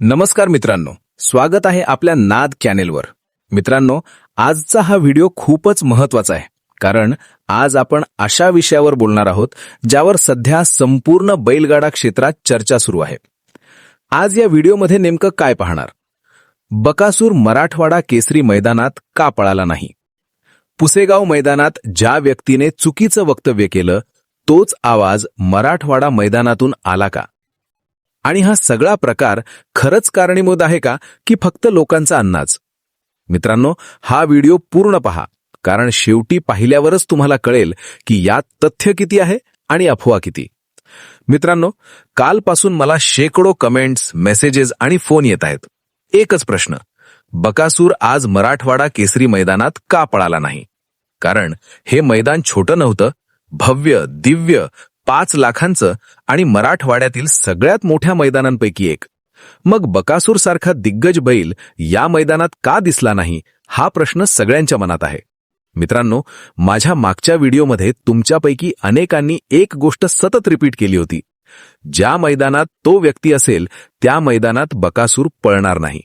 नमस्कार मित्रांनो. स्वागत आहे आपल्या नाद चॅनेलवर. मित्रांनो आजचा हा व्हिडिओ खूपच महत्त्वाचा आहे. कारण आज आपण अशा विषयावर बोलणार आहोत ज्यावर सध्या संपूर्ण बैलगाडा क्षेत्रात चर्चा सुरू आहे. आज या व्हिडिओमध्ये नेमकं काय पाहणार? बकासूर मराठवाडा केसरी मैदानात का पळाला नाही? पुसेगाव मैदानात ज्या व्यक्तीने चुकीचं वक्तव्य केलं तोच आवाज मराठवाडा मैदानातून आला का? आणि हा सगळा प्रकार खरंच कारणीभूत आहे का? की फक्त लोकांचा अंदाज? मित्रांनो हा व्हिडिओ पूर्ण पहा कारण शेवटी पाहिल्यावरच तुम्हाला कळेल की यात तथ्य किती आहे आणि अफवा किती. मित्रांनो कालपासून मला शेकडो कमेंट्स मेसेजेस आणि फोन येत आहेत. एकच प्रश्न बकासूर आज मराठवाडा केसरी मैदानात का पळाला नाही? कारण हे मैदान छोटं नव्हतं भव्य दिव्य पाच लाखांचं आणि मराठवाड्यातील सगळ्यात मोठ्या मैदानांपैकी एक. मग बकासूर सारखा दिग्गज बैल या मैदानात का दिसला नाही हा प्रश्न सगळ्यांच्या मनात आहे. मित्रांनो माझ्या मागच्या व्हिडिओमध्ये तुमच्यापैकी अनेकांनी एक गोष्ट सतत रिपीट केली होती. ज्या मैदानात तो व्यक्ती असेल त्या मैदानात बकासूर पळणार नाही.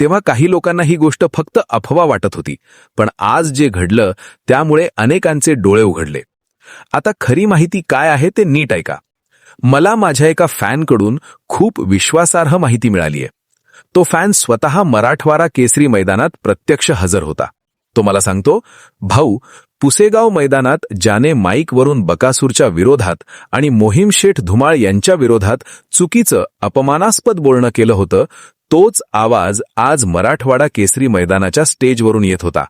तेव्हा काही लोकांना ही गोष्ट फक्त अफवा वाटत होती पण आज जे घडलं त्यामुळे अनेकांचे डोळे उघडले. आता खरी माहिती काय आहे ते नीट ऐका. मला माझ्या एका फॅनकडून खूप विश्वासार्ह माहिती मिळालीये. तो फॅन स्वतः मराठवाडा केसरी मैदानात प्रत्यक्ष हजर होता. तो मला सांगतो भाऊ पुसेगाव मैदानात ज्याने माईकवरून बकासूरच्या विरोधात आणि मोहीम शेठ धुमाळ यांच्या विरोधात चुकीचं अपमानास्पद बोलणं केलं होतं तोच आवाज आज मराठवाडा केसरी मैदानाच्या स्टेजवरून येत होता.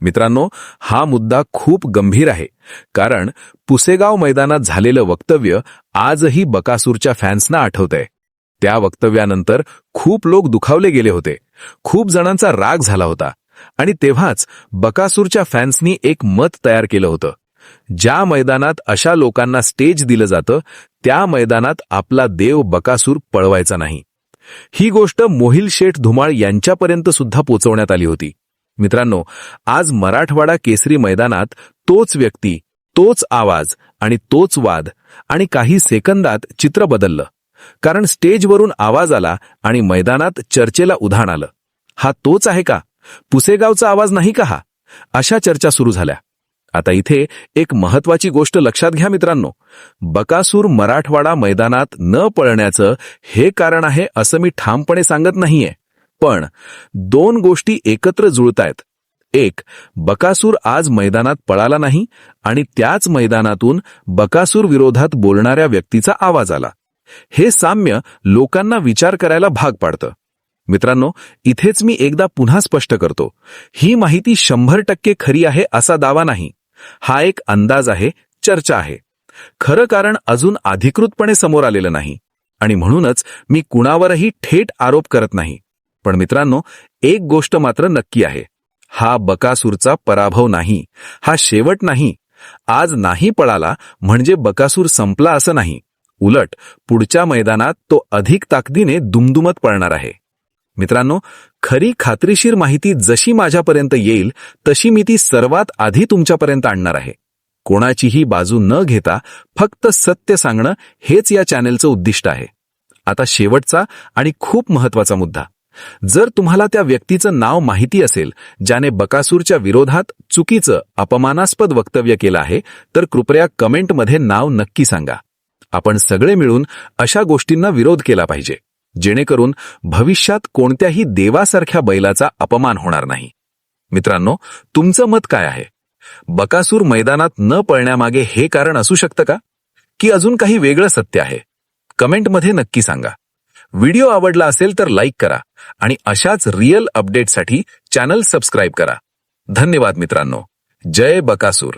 मित्रांनो हा मुद्दा खूप गंभीर आहे कारण पुसेगाव मैदानात झालेलं वक्तव्य आजही बकासूरच्या फॅन्सना आठवतंय. त्या वक्तव्यानंतर खूप लोक दुखावले गेले होते खूप जणांचा राग झाला होता आणि तेव्हाच बकासूरच्या फॅन्सनी एक मत तयार केलं होतं. ज्या मैदानात अशा लोकांना स्टेज दिलं जातं त्या मैदानात आपला देव बकासूर पळवायचा नाही. ही गोष्ट मोहिल शेठ धुमाळ यांच्यापर्यंत सुद्धा पोचवण्यात आली होती. मित्रांनो आज मराठवाडा केसरी मैदानात तोच व्यक्ती तोच आवाज आणि तोच वाद आणि काही सेकंदात चित्र बदललं. कारण स्टेजवरून आवाज आला आणि मैदानात चर्चेला उधाण आलं. हा तोच आहे का? पुसेगावचा आवाज नाही का हा? अशा चर्चा सुरू झाल्या. आता इथे एक महत्वाची गोष्ट लक्षात घ्या मित्रांनो. बकासूर मराठवाडा मैदानात न पळण्याचं हे कारण आहे असं मी ठामपणे सांगत नाहीये. पण दोन गोष्टी एकत्र जुळतायत. एक बकासूर आज मैदानात पळाला नाही आणि त्याच मैदानातून बकासूर विरोधात बोलणाऱ्या व्यक्तीचा आवाज आला. हे साम्य लोकांना विचार करायला भाग पाडतं. मित्रांनो इथेच मी एकदा पुन्हा स्पष्ट करतो. ही माहिती शंभर टक्के खरी आहे असा दावा नाही. हा एक अंदाज आहे चर्चा आहे. खरं कारण अजून अधिकृतपणे समोर आलेलं नाही. आणि म्हणूनच मी कुणावरही थेट आरोप करत नाही. पण मित्रांनो एक गोष्ट मात्र नक्की आहे. हा बकासूरचा पराभव नाही. हा शेवट नाही. आज नाही पळाला म्हणजे बकासूर संपला असं नाही. उलट पुढच्या मैदानात तो अधिक ताकदीने दुमदुमत पळणार आहे. मित्रांनो खरी खात्रीशीर माहिती जशी माझ्यापर्यंत येईल तशी मी ती सर्वात आधी तुमच्यापर्यंत आणणार आहे. कोणाचीही बाजू न घेता फक्त सत्य सांगणं हेच या चॅनेलचं उद्दिष्ट आहे. आता शेवटचा आणि खूप महत्त्वाचा मुद्दा. जर तुम्हाला त्या व्यक्तीचं नाव माहिती असेल ज्याने बकासूरच्या विरोधात चुकीचं अपमानास्पद वक्तव्य केलं आहे तर कृपया कमेंटमध्ये नाव नक्की सांगा. आपण सगळे मिळून अशा गोष्टींना विरोध केला पाहिजे जेणेकरून भविष्यात कोणत्याही देवासारख्या बैलाचा अपमान होणार नाही. मित्रांनो तुमचं मत काय आहे? बकासूर मैदानात न पळण्यामागे हे कारण असू शकतं का? की अजून काही वेगळं सत्य आहे? कमेंटमध्ये नक्की सांगा. व्हिडिओ आवडला असेल तर लाईक करा आणि अशाच रिअल अपडेटसाठी चॅनल सबस्क्राईब करा. धन्यवाद मित्रांनो. जय बकासूर.